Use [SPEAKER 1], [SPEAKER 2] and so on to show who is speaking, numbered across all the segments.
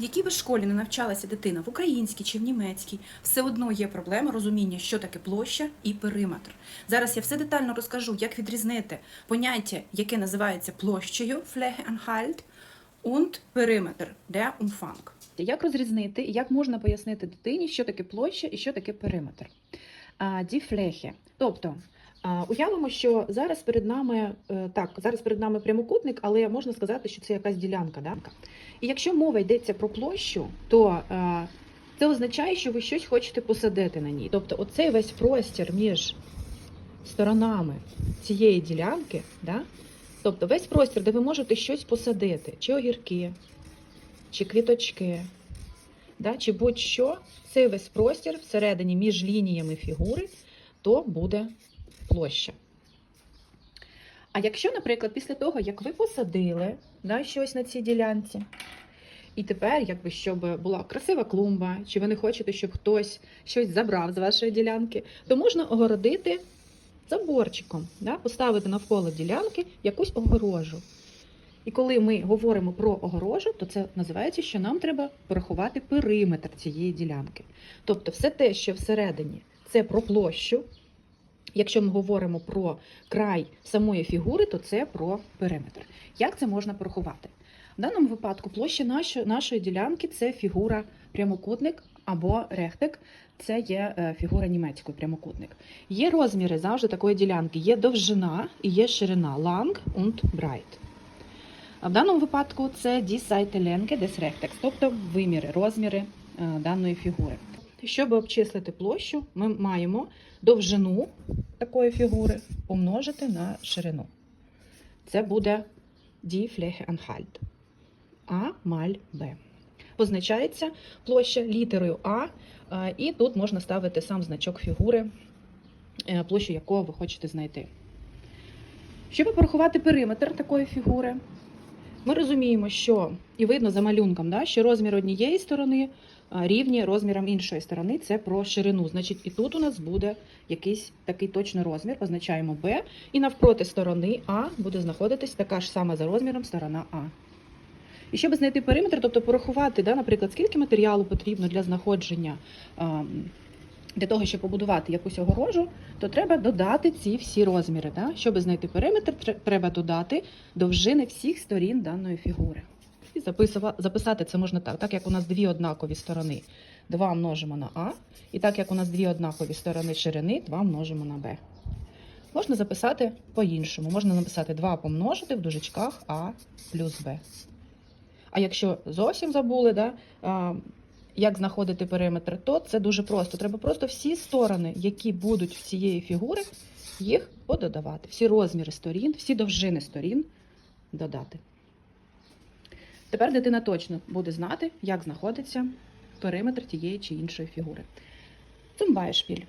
[SPEAKER 1] В якій би школі не навчалася дитина в українській чи в німецькій, все одно є проблема розуміння, що таке площа і периметр. Зараз я все детально розкажу, як відрізнити поняття, яке називається площею Flächeanhalt, und периметр, der Umfang.
[SPEAKER 2] Як розрізнити, і як можна пояснити дитині, що таке площа і що таке периметр? Die Fläche. Тобто, уявимо, що зараз перед нами е, так, зараз перед нами прямокутник, але можна сказати, що це якась ділянка. Да? І якщо мова йдеться про площу, то е, це означає, що ви щось хочете посадити на ній. Тобто, оцей весь простір між сторонами цієї ділянки, да? тобто весь простір, де ви можете щось посадити, чи огірки, чи квіточки, да, чи будь-що, цей весь простір всередині між лініями фігури, то буде площа. А якщо, наприклад, після того, як ви посадили да, щось на цій ділянці, і тепер, якби щоб була красива клумба, чи ви не хочете, щоб хтось щось забрав з вашої ділянки, то можна огородити заборчиком, да, поставити навколо ділянки якусь огорожу. І коли ми говоримо про огорожу, то це називається, що нам треба порахувати периметр цієї ділянки. Тобто, все те, що всередині, це про площу. Якщо ми говоримо про край самої фігури, то це про периметр. Як це можна порахувати? В даному випадку площа нашої, ділянки це фігура прямокутник або рехтик, це є е, фігура німецької прямокутник. Є розміри завжди такої ділянки, є довжина і є ширина lang und. А в даному випадку це die Seitenlänge des Rechtex, тобто виміри, розміри е, даної фігури. Щоб обчислити площу, ми маємо довжину такої фігури помножити на ширину. Це буде die Flächeanhalt. А маль Б. Позначається площа літерою А, е, і тут можна ставити сам значок фігури, е, площу якого ви хочете знайти. Щоб порахувати периметр такої фігури, ми розуміємо, що і видно за малюнком, да, що розмір однієї сторони рівні розмірам іншої сторони це про ширину. Значить, і тут у нас буде якийсь такий точний розмір, позначаємо Б, і навпроти сторони А буде знаходитись така ж сама за розміром сторона А. І щоб знайти периметр, тобто порахувати, да, наприклад, скільки матеріалу потрібно для знаходження, для того, щоб побудувати якусь огорожу, то треба додати ці всі розміри. Да? Щоб знайти периметр, треба додати довжини всіх сторін даної фігури. І записати це можна так, так як у нас дві однакові сторони, 2 множимо на А, і так як у нас дві однакові сторони ширини, 2 множимо на Б. Можна записати по-іншому. Можна написати 2 помножити в дужечках А плюс Б. А якщо зовсім забули, да, як знаходити периметр, то це дуже просто. Треба просто всі сторони, які будуть в цієї фігури, їх пододавати. Всі розміри сторін, всі довжини сторін додати. Тепер дитина точно буде знати, як знаходиться периметр тієї чи іншої фігури. Цумбаєшпіль.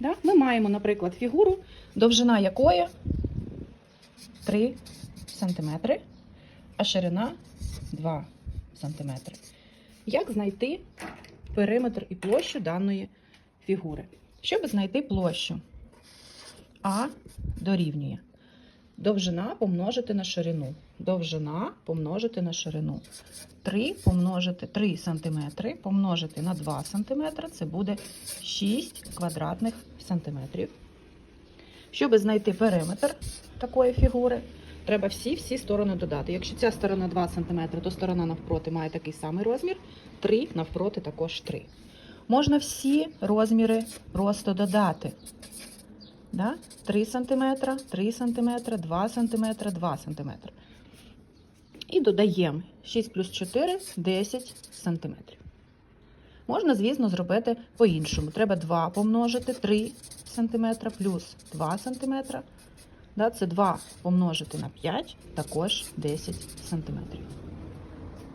[SPEAKER 2] Да? Ми маємо, наприклад, фігуру, довжина якої 3 см, а ширина 2 см. Як знайти периметр і площу даної фігури? Щоб знайти площу, А дорівнює. Довжина помножити на ширину. Довжина помножити на ширину. 3 помножити 3 см помножити на 2 см це буде 6 квадратних сантиметрів. Щоб знайти периметр такої фігури, треба всі-всі сторони додати. Якщо ця сторона 2 см, то сторона навпроти має такий самий розмір, 3 навпроти також 3. Можна всі розміри просто додати. Да? 3 см, 3 см, 2 см, 2 см. І додаємо 6 плюс 4 10 см. Можна, звісно, зробити по-іншому. Треба 2 помножити 3 см плюс 2 см. Да, це 2 помножити на 5, також 10 см.